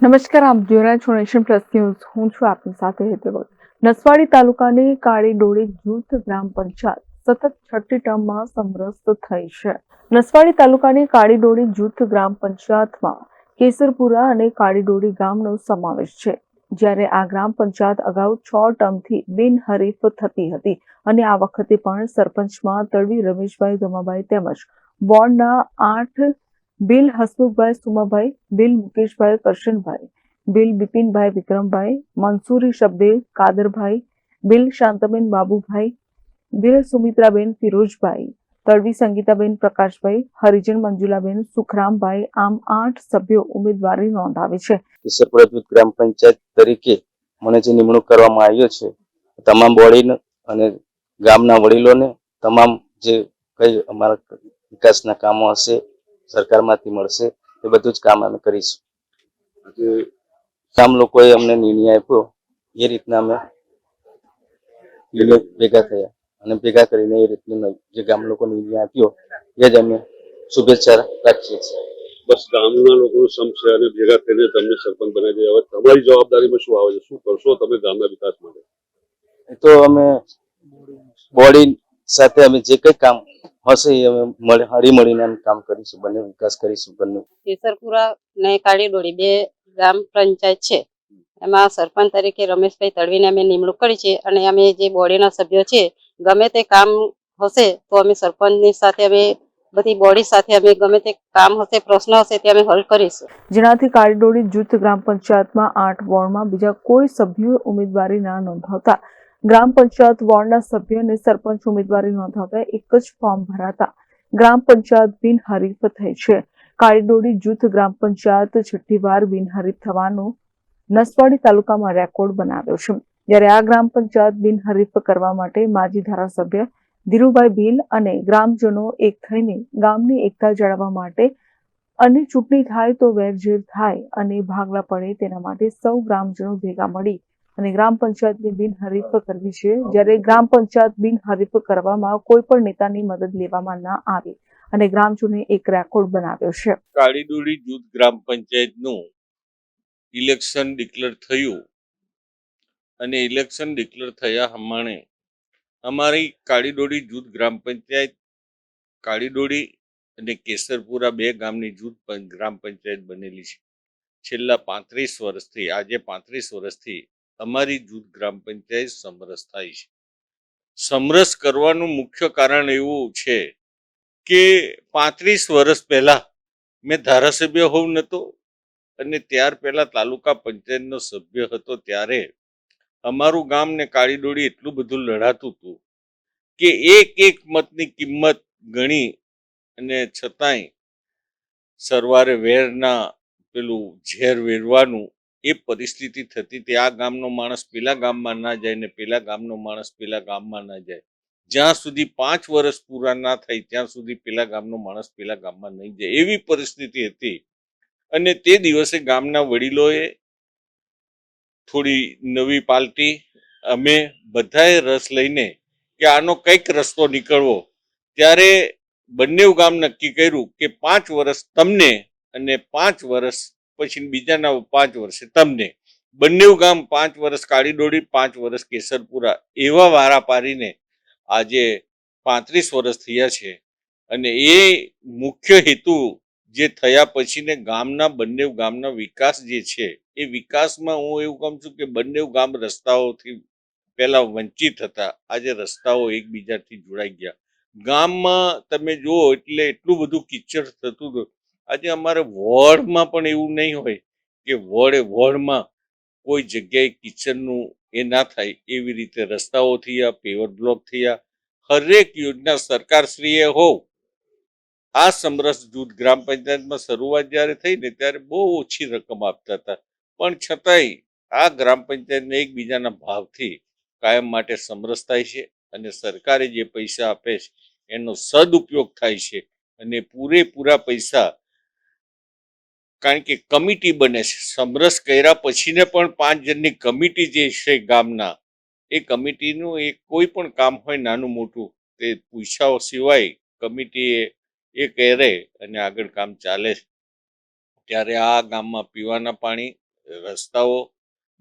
નમસ્કાર, આપ જોઈ રહ્યા છો પ્લસ ન્યૂઝ. હું છું આપની સાથે હેતલ નસવાડી તાલુકાની કાળી ડોળી જૂથ ગ્રામ પંચાયત સતત છઠ્ઠી ટર્મમાં સમરસ્ત થઈ છે. નસવાડી તાલુકાની કાળી ડોળી જૂથ ગ્રામ પંચાયતમાં કેસરપુરા અને કાળી ડોળી ગામનો સમાવેશ છે. જ્યારે આ ગ્રામ પંચાયત અગાઉ છ ટર્મથી બિનહરીફ થતી હતી અને આ વખતે પણ સરપંચમાં તળવી રમેશભાઈ ધમાભાઈ તેમજ વોર્ડના આઠ bill Hasmukhbhai Sumabhai, bill Mukeshbhai Karshanbhai, bill Bipinbhai Vikrambhai Mansuri શબ્દેવ Kadarbhai, bill Shantaben Babubhai bill Sumitraben ફિરોજભાઈ, તળવી Sangitaben Prakashbhai, Harijan Manjulaben Sukhrambhai, આમ આઠ સભ્યો ઉમેદવારી નોંધાવી છે. કિશોરપુરા ગ્રામ પંચાયત તરીકે મને જે નિમણૂક કરવામાં આવ્યો છે, તમામ બોડીને અને ગામના વડીલોને તમામ જે કઈ અમારા વિકાસના કામો હશે સરકારમાંથી મળશે એ બધું જ કામ અમે કરીશું. ગામ લોકોએ અમને નિર્ણય આપ્યો એ રીતના અમે ભેગા થયા. અને ભેગા કરીને એ રીતનો જે ગામ લોકો નિર્ણય આપ્યો એ જ અમે શુભેચ્છા રાખીએ છીએ. બસ ગામના લોકોનો સમ છે અને ભેગા થઈને તમને સરપંચ બનાવી દે હવે તમારી જવાબદારીમાં શું આવે છે? શું કરશો તમે ગામના વિકાસ માટે? એ તો અમે બોડી સાથે અમે જે કઈ કામ હશે એ અમે મળે- હળી મળીને અમે કામ કરીશું બંને વિકાસ કરીશું બંને. કેસરપુરા ને કાળીડોળી બે ગ્રામ પંચાયત છે. એમાં સરપંચ તરીકે રમેશભાઈ તળવીને અમે નિમણૂક કરી છે અને અમે જે બોડીના સભ્યો છે ગમે તે કામ હશે તો અમે સરપંચની સાથે અમે બધી બોડી સાથે અમે ગમે તે કામ હશે પ્રશ્ન હશે તે અમે હલ કરીશું. જેનાથી કાળીડોળી જૂથ ગ્રામ પંચાયતમાં આઠ વોર્ડમાં બીજા કોઈ સભ્યો ઉમેદવારી ના નોંધાવતા ગ્રામ પંચાયત વોર્ડના સભ્ય અને સરપંચ ઉમેદવારી નોંધાવ્યા એક જ ફોર્મ ભરાતા ગ્રામ પંચાયત બિનહરીફ થઈ છે. કાળીડોડી જૂથ ગ્રામ પંચાયત છઠ્ઠી વાર બિનહરીફ થવાનો નસવાડી તાલુકામાં રેકોર્ડ બનાવ્યો છે. જ્યારે આ ગ્રામ પંચાયત બિનહરીફ કરવા માટે માજી ધારાસભ્ય ધીરુભાઈ ભીલ અને ગ્રામજનો એક થઈને ગામની એકતા જાળવવા માટે અને ચૂંટણી થાય તો વેરઝેર થાય અને ભાગલા પડે તેના માટે સૌ ગ્રામજનો ભેગા મળી અને ગ્રામ પંચાયતની બિનહરીફ કરવી છે. જ્યારે ગ્રામ પંચાયત બિનહરીફ કરવામાં કોઈ પણ નેતાની મદદ લેવામાં ના આવે અને ગ્રામજનોએ એક રેકોર્ડ બનાવ્યો છે. કાળીડોળી જૂથ ગ્રામ પંચાયતનું ઇલેક્શન ડિક્લેર થયું અને ઇલેક્શન ડિક્લેર થયા પ્રમાણે અમારી કાળીડોળી જૂથ ગ્રામ પંચાયત, કાળીડોળી અને કેસરપુરા બે ગામની જૂથ ગ્રામ પંચાયત બનેલી છે. છેલ્લા પાંત્રીસ વર્ષથી, આજે પાંત્રીસ વર્ષથી અમારી જૂથ ગ્રામ પંચાયત સમરસ થાય છે. સમરસ કરવાનું મુખ્ય કારણ એવું છે કે પાંત્રીસ વર્ષ પહેલા મેં ધારાસભ્ય હોઉં નહોતો અને ત્યાર પહેલા તાલુકા પંચાયતનો સભ્ય હતો ત્યારે અમારું ગામ ને કાળીડોળી એટલું બધું લડાતું હતું કે એક એક મતની કિંમત ગણી અને છતાંય સરવારે વેરના પેલું ઝેર વેરવાનું એ પરિસ્થિતિ થતી તે આ ગામનો માણસ પેલા ગામમાં ના જાય ને પેલા ગામનો માણસ પેલા ગામમાં ના જાય. જ્યાં સુધી પાંચ વર્ષ પૂરા ના થાય ત્યાં સુધી પેલા ગામનો માણસ પેલા ગામમાં નહીં જાય. એવી પરિસ્થિતિ હતી. અને તે દિવસે ગામના વડીલોએ થોડી નવી પાલટી, અમે બધાએ રસ લઈને કે આનો કંઈક રસ્તો નીકળવો. ત્યારે બંને ગામ નક્કી કર્યું કે પાંચ વર્ષ તમને અને પાંચ વર્ષ પછી બીજાના પાંચ વર્ષે. તમને બંને ગામ પાંચ વર્ષ કાળીડોળી પાંચ વર્ષ, કેસરપુરા એવા વારા પારીને આજે પાંત્રીસ વર્ષ થયા છે. અને એ મુખ્ય હેતુ જે થયા પછીને ગામના બંને ગામના વિકાસ જે છે, એ વિકાસમાં હું એવું કહું છું કે બંને ગામ રસ્તાઓથી પહેલા વંચિત હતા. આજે રસ્તાઓ એકબીજાથી જોડાઈ ગયા. ગામમાં તમે જુઓ એટલે એટલું બધું કિચડ થતું હતું આજે અમારે વોર્ડમાં પણ એવું નહીં હોય કે વોર્ડે વોર્ડમાં કોઈ જગ્યાએ કિચનનું એ ના થાય એવી રીતે રસ્તાઓ થયા પેવર બ્લોક થયા. હરેક યોજના સરકારશ્રીએ હોવ આ સમરસ જૂથ ગ્રામ પંચાયતમાં શરૂઆત જ્યારે થઈ ને ત્યારે બહુ ઓછી રકમ આપતા હતા. પણ છતાંય આ ગ્રામ પંચાયતને એકબીજાના ભાવથી કાયમ માટે સમરસ થાય છે અને સરકારે જે પૈસા આપે છે એનો સદુપયોગ થાય છે અને પૂરેપૂરા પૈસા કારણ કે કમિટી બને છે. સમરસ કર્યા પછીને પણ પાંચ જણની કમિટી જે છે ગામના, એ કમિટીનું એ કોઈ પણ કામ હોય નાનું મોટું, તે પૂછાઓ સિવાય કમિટીએ એ કરે અને આગળ કામ ચાલે છે. ત્યારે આ ગામમાં પીવાના પાણી, રસ્તાઓ,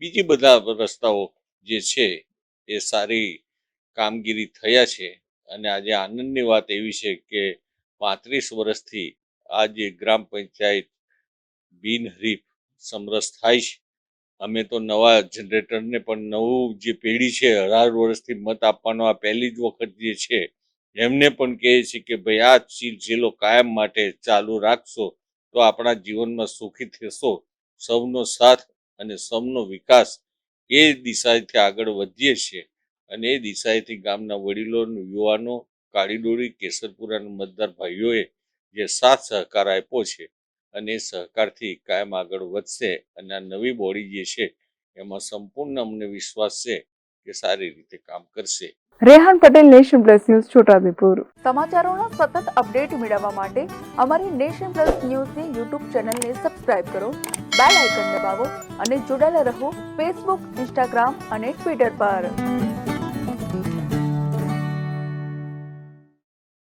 બીજી બધા રસ્તાઓ જે છે એ સારી કામગીરી થયા છે. અને આજે આનંદની વાત એવી છે કે પાંત્રીસ વર્ષથી આ જે ગ્રામ પંચાયત બિનહરીફ સમરસ થાય છે. અમે તો નવા જનરેટરને પણ નવું જે પેઢી છે અઢાર વર્ષથી મત આપવાનો આ પહેલી જ વખત જે છે, એમને પણ કહે છે કે ભાઈ આ સિલસિલો કાયમ માટે ચાલુ રાખશો તો આપણા જીવનમાં સુખી થશો. સૌનો સાથ અને સૌનો વિકાસ એ દિશાએથી આગળ વધીએ છીએ અને એ દિશાએથી ગામના વડીલો યુવાનો કાળીડોળી કેસરપુરાના મતદાર ભાઈઓએ જે સાથ સહકાર આપ્યો છે અને સહકારથી કાયમ આગળ વધશે અને આ નવી બોડી જે છે એમાં સંપૂર્ણ અમને વિશ્વાસ છે કે સારી રીતે કામ કરશે. Rehan Patel Nation Plus News Chhotaudepur. સમાચારોના સતત અપડેટ મેળવવા માટે અમારી નેશન પ્લસ ન્યૂઝની યુટ્યુબ ચેનલને સબસ્ક્રાઇબ કરો બેલ આઇકન દબાવો અને જોડાયેલા રહો ફેસબુક ઇન્સ્ટાગ્રામ અને ટ્વિટર પર.